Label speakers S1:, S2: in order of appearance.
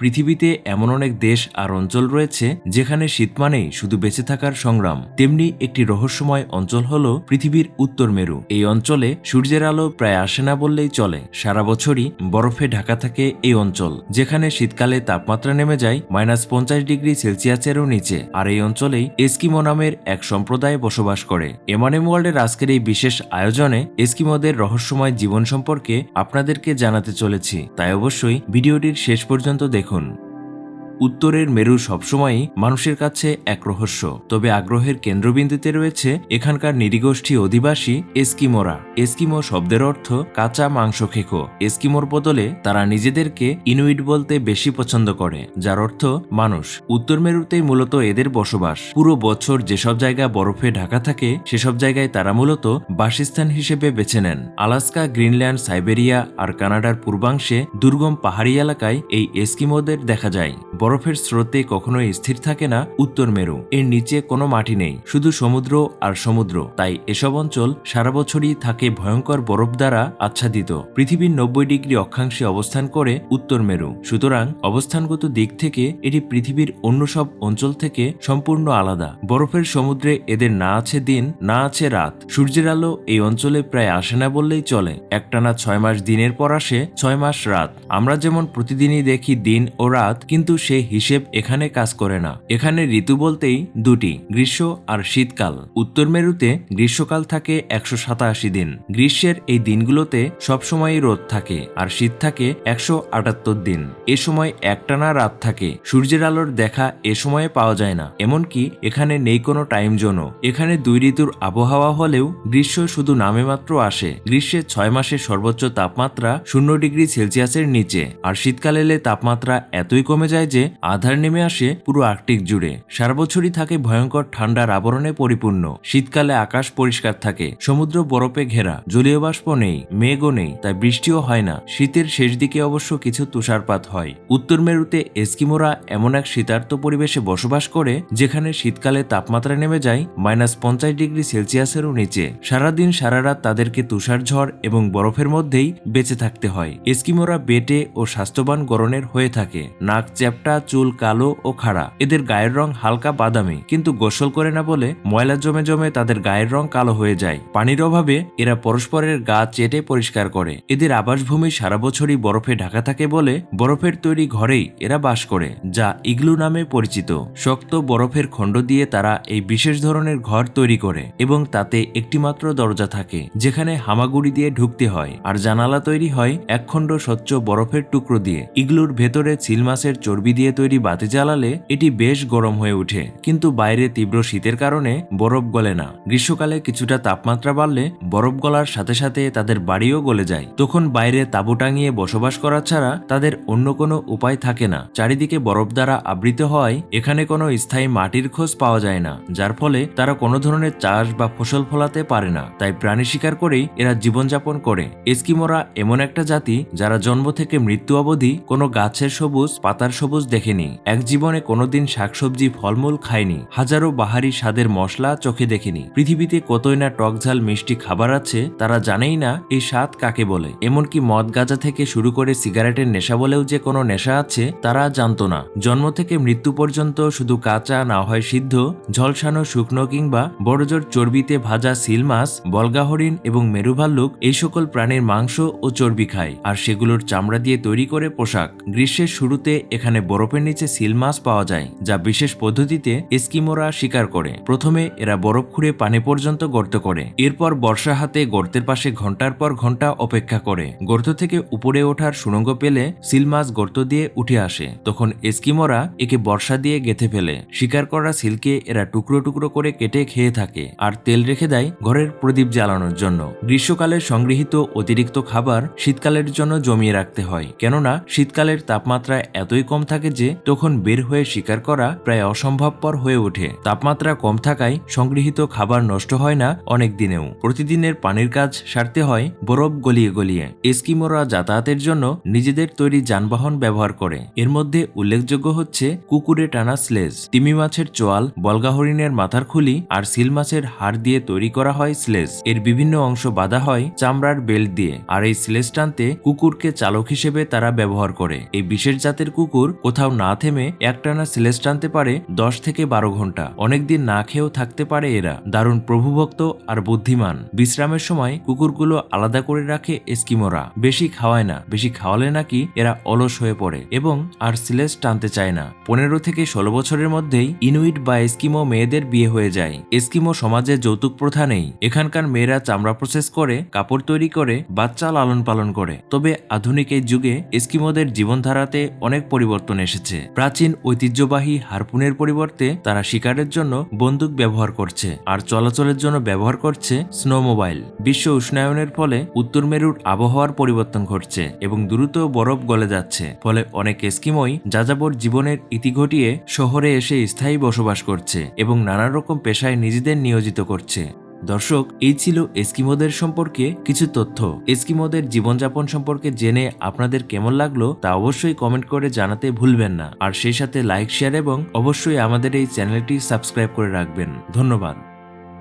S1: পৃথিবীতে এমন অনেক দেশ আর অঞ্চল রয়েছে যেখানে শীত মানেই শুধু বেঁচে থাকার সংগ্রাম। তেমনি একটি রহস্যময় অঞ্চল হল পৃথিবীর উত্তর মেরু। এই অঞ্চলে সূর্যের আলো প্রায় আসে না বললেই চলে। সারা বছরই বরফে ঢাকা থাকে এই অঞ্চল, যেখানে শীতকালে তাপমাত্রা নেমে যায় মাইনাস পঞ্চাশ ডিগ্রি সেলসিয়াসেরও নিচে, আর এই অঞ্চলেই এস্কিমো নামের এক সম্প্রদায় বসবাস করে। এমআনএম ওয়ার্ল্ডের আজকের এই বিশেষ আয়োজনে এস্কিমোদের রহস্যময় জীবন সম্পর্কে আপনাদেরকে জানাতে চলেছি। তাই অবশ্যই ভিডিওটির শেষ পর্যন্ত দেখুন। এখন উত্তরের মেরু সবসময়ই মানুষের কাছে এক রহস্য। তবে আগ্রহের কেন্দ্রবিন্দুতে রয়েছে এখানকার নিরীগোষ্ঠী অধিবাসী এস্কিমোরা। এস্কিমো শব্দের অর্থ কাঁচা মাংস খেকো। এস্কিমোর বদলে তারা নিজেদেরকে ইনুইট বলতে বেশি পছন্দ করে, যার অর্থ মানুষ। উত্তর মেরুতেই মূলত এদের বসবাস। পুরো বছর যেসব জায়গা বরফে ঢাকা থাকে, সেসব জায়গায় তারা মূলত বাসস্থান হিসেবে বেছে নেন। আলাস্কা, গ্রিনল্যান্ড, সাইবেরিয়া আর কানাডার পূর্বাংশে দুর্গম পাহাড়ি এলাকায় এই এস্কিমোদের দেখা যায়। বরফের স্রোতে কখনোই স্থির থাকে না উত্তর মেরু। এর নিচে কোনো মাটি নেই, শুধু সমুদ্র আর সমুদ্র। তাই এসব অঞ্চল সারা বছরই থাকে ভয়ঙ্কর বরফ দ্বারা আচ্ছাদিত। পৃথিবীর নব্বই ডিগ্রি অক্ষাংশে অবস্থান করে উত্তর মেরু। সুতরাং অবস্থানগত দিক থেকে এটি পৃথিবীর অন্য সব অঞ্চল থেকে সম্পূর্ণ আলাদা। বরফের সমুদ্রে এদের না আছে দিন, না আছে রাত। সূর্যের আলো এই অঞ্চলে প্রায় আসে না বললেই চলে। একটানা ছয় মাস দিনের পর আসে ছয় মাস রাত। আমরা যেমন প্রতিদিনই দেখি দিন ও রাত, কিন্তু সেই হিসেব এখানে কাজ করে না। এখানে ঋতু বলতেই দুটি, গ্রীষ্ম আর শীতকাল। উত্তর মেরুতে গ্রীষ্মকাল থাকে একশো সাতাশি দিন। গ্রীষ্মের এই দিনগুলোতে সবসময়ই রোদ থাকে আর শীত থাকে একশো আটাত্তর দিন। এ সময় একটানা রাত থাকে। সূর্যের আলোর দেখা এ সময়ে পাওয়া যায় না। এমনকি এখানে নেই কোনো টাইম জোনও এখানে দুই ঋতুর আবহাওয়া হলেও গ্রীষ্ম শুধু নামে মাত্র আসে। গ্রীষ্মের ছয় মাসের সর্বোচ্চ তাপমাত্রা শূন্য ডিগ্রি সেলসিয়াসের নিচে। আর শীতকাল তাপমাত্রা এতই কমে যায় যে আধার নেমে আসে পুরো আর্কটিক জুড়ে। সারা বছরই থাকে ভয়ঙ্কর ঠান্ডার আবরণে পরিপূর্ণ। শীতকালে আকাশ পরিষ্কার থাকে, সমুদ্র বরফে ঘেরা, জলীয় বাষ্প নেই, মেঘও নেই, তাই বৃষ্টিও হয় না। শীতের শেষ দিকে অবশ্য কিছু তুষারপাত হয়। উত্তর মেরুতে এস্কিমোরা এমন এক শীতার্ত পরিবেশে বসবাস করে, যেখানে শীতকালে তাপমাত্রা নেমে যায় মাইনাস পঞ্চাশ ডিগ্রি সেলসিয়াসেরও নিচে। সারাদিন সারা রাত তাদেরকে তুষার ঝড় এবং বরফের মধ্যেই বেঁচে থাকতে হয়। এস্কিমোরা বেটে ও স্বাস্থ্যবান গরনের হয়ে থাকে। নাক চ্যাপটা চুল কালো ও খাড়া। এদের গায়ের রং হালকা বাদামি, কিন্তু গোসল করে না বলে ময়লা জমে জমে তাদের গায়ের রং কালো হয়ে যায়। পানির অভাবে এরা পরস্পরের গা চেটে পরিষ্কার করে। এদের আবাসভূমি সারা বছরই বরফে ঢাকা থাকে বলে বরফের তৈরি ঘরেই এরা বাস করে, যা ইগলু নামে পরিচিত। শক্ত বরফের খণ্ড দিয়ে তারা এই বিশেষ ধরনের ঘর তৈরি করে এবং তাতে একটিমাত্র দরজা থাকে, যেখানে হামাগুড়ি দিয়ে ঢুকতে হয়। আর জানালা তৈরি হয় একখণ্ড স্বচ্ছ বরফের টুকরো দিয়ে। ইগলুর ভেতরে চিল মাছের চর্বি দিয়ে তৈরি বাতি জ্বালালে এটি বেশ গরম হয়ে ওঠে, কিন্তু বাইরে তীব্র শীতের কারণে বরফ গলে না। গ্রীষ্মকালে কিছুটা তাপমাত্রা বাড়লে বরফ গলার সাথে সাথে তাদের বাড়িও গলে যায়। তখন বাইরে তাঁবু টাঙিয়ে বসবাস করা ছাড়া তাদের অন্য কোনো উপায় থাকে না। চারিদিকে বরফ দ্বারা আবৃত হওয়ায় এখানে কোনো স্থায়ী মাটির খোঁজ পাওয়া যায় না, যার ফলে তারা কোনো ধরনের চাষ বা ফসল ফলাতে পারে না। তাই প্রাণী শিকার করেই এরা জীবনযাপন করে। এস্কিমোরা এমন একটা জাতি যারা জন্ম থেকে মৃত্যু অবধি কোনো গাছের সবুজ, পাতার সবুজ দেখেনি। এক জীবনে কোনোদিন শাকসবজি, ফলমূল খায়নি। হাজারো বাহারি স্বাদের মশলা চোখে দেখেনি। পৃথিবীতে কতই না টকঝাল মিষ্টি খাবার আছে, তারা জানেই না এই স্বাদ কাকে বলে। এমনকি মদ গাঁজা থেকে শুরু করে সিগারেটের নেশা বলেও যে কোনো নেশা আছে, তারা জানতো না। জন্ম থেকে মৃত্যু পর্যন্ত শুধু কাঁচা না হয় সিদ্ধ, ঝলসানো শুকনো কিংবা বড়জোর চর্বিতে ভাজা সিল মাছ বলগা হরিণ এবং মেরু ভাল্লুক এই সকল প্রাণীর মাংস ও চর্বি খায়। আর সেগুলোর চামড়া দিয়ে তৈরি করে পোশাক। গ্রীষ্মের শুরুতে এখানে বরফের নিচে সিল মাছ পাওয়া যায়, যা বিশেষ পদ্ধতিতে এস্কিমোরা শিকার করে। প্রথমে এরা বরফ খুঁড়ে পানি পর্যন্ত গর্ত করে। এরপর বর্ষা হাতে গর্তের পাশে ঘণ্টার পর ঘণ্টা অপেক্ষা করে। গর্ত থেকে উপরে ওঠার সুড়ঙ্গ পেলে সিল মাছ গর্ত দিয়ে উঠে আসে। তখন এস্কিমোরা একে বর্ষা দিয়ে গেথে ফেলে। শিকার করা সিলকে এরা টুকরো টুকরো করে কেটে খেয়ে থাকে আর তেল রেখে দেয় ঘরের প্রদীপ জ্বালানোর জন্য। গ্রীষ্মকালে সংগৃহীত অতিরিক্ত খাবার শীতকালের জন্য জমিয়ে রাখতে হয়। কেননা শীতকালের তাপমাত্রা এতই কম থাকে যে, তখন বের হয়ে শিকার করা প্রায় অসম্ভবপর হয়ে ওঠে। তাপমাত্রা কম থাকায় সংগৃহীত খাবার নষ্ট হয় না অনেক দিনেও। প্রতিদিনের পানির কাজ সারতে হয় বরফ গলিয়ে গলিয়ে। এস্কিমোরা যাতায়াতের জন্য নিজেদের তৈরি যানবাহন ব্যবহার করে। এর মধ্যে উল্লেখযোগ্য হচ্ছে কুকুরে টানা স্লেজ, তিমি মাছের চোয়াল বলগা হরিণের মাথার খুলি আর সিল মাছের হাড় দিয়ে তৈরি করা হয় স্লেজ। এর বিভিন্ন অংশ বাঁধা হয় চামড়ার বেল্ট দিয়ে। আর এই স্লেজ টানতে কুকুরকে চালক হিসেবে তারা ব্যবহার করে। এই বিশেষ জাতের কুকুর কোথাও না থেমে একটানা সিলেস টানতে পারে দশ থেকে বারো ঘণ্টা। অনেকদিন না খেয়েও থাকতে পারে এরা। দারুণ প্রভুভক্ত আর বুদ্ধিমান। বিশ্রামের সময় কুকুরগুলো আলাদা করে রাখে এস্কিমোরা। বেশি খাওয়ায় না, বেশি খাওয়ালে নাকি এরা অলস হয়ে পড়ে এবং আর সিলেস টানতে চায় না। পনেরো থেকে ষোলো বছরের মধ্যেই ইনুইট বা এস্কিমো মেয়েদের বিয়ে হয়ে যায়। এস্কিমো সমাজে যৌতুক প্রথা নেই। এখানকার মেয়েরা চামড়া প্রসেস করে, কাপড় তৈরি করে, বাচ্চা লালন পালন করে। তবে আধুনিক এই যুগে এস্কিমোদের জীবনধারাতে অনেক পরিবর্তন এসেছে। প্রাচীন ঐতিহ্যবাহী হারপুনের পরিবর্তে তারা শিকারের জন্য বন্দুক ব্যবহার করছে আর চলাচলের জন্য ব্যবহার করছে স্নোমোবাইল বিশ্ব উষ্ণায়নের ফলে উত্তর মেরুর আবহাওয়ার পরিবর্তন ঘটছে এবং দ্রুত বরফ গলে যাচ্ছে। ফলে অনেক এস্কিমোই যাযাবর জীবনের ইতি ঘটিয়ে শহরে এসে স্থায়ী বসবাস করছে এবং নানা রকম পেশায় নিজেদের নিয়োজিত করছে। দর্শক, এই ছিল এস্কিমোদের সম্পর্কে কিছু তথ্য। এস্কিমোদের জীবনযাপন সম্পর্কে জেনে আপনাদের কেমন লাগল তা অবশ্যই কমেন্ট করে জানাতে ভুলবেন না। আর সেই সাথে লাইক, শেয়ার এবং অবশ্যই আমাদের এই চ্যানেলটি সাবস্ক্রাইব করে রাখবেন। ধন্যবাদ।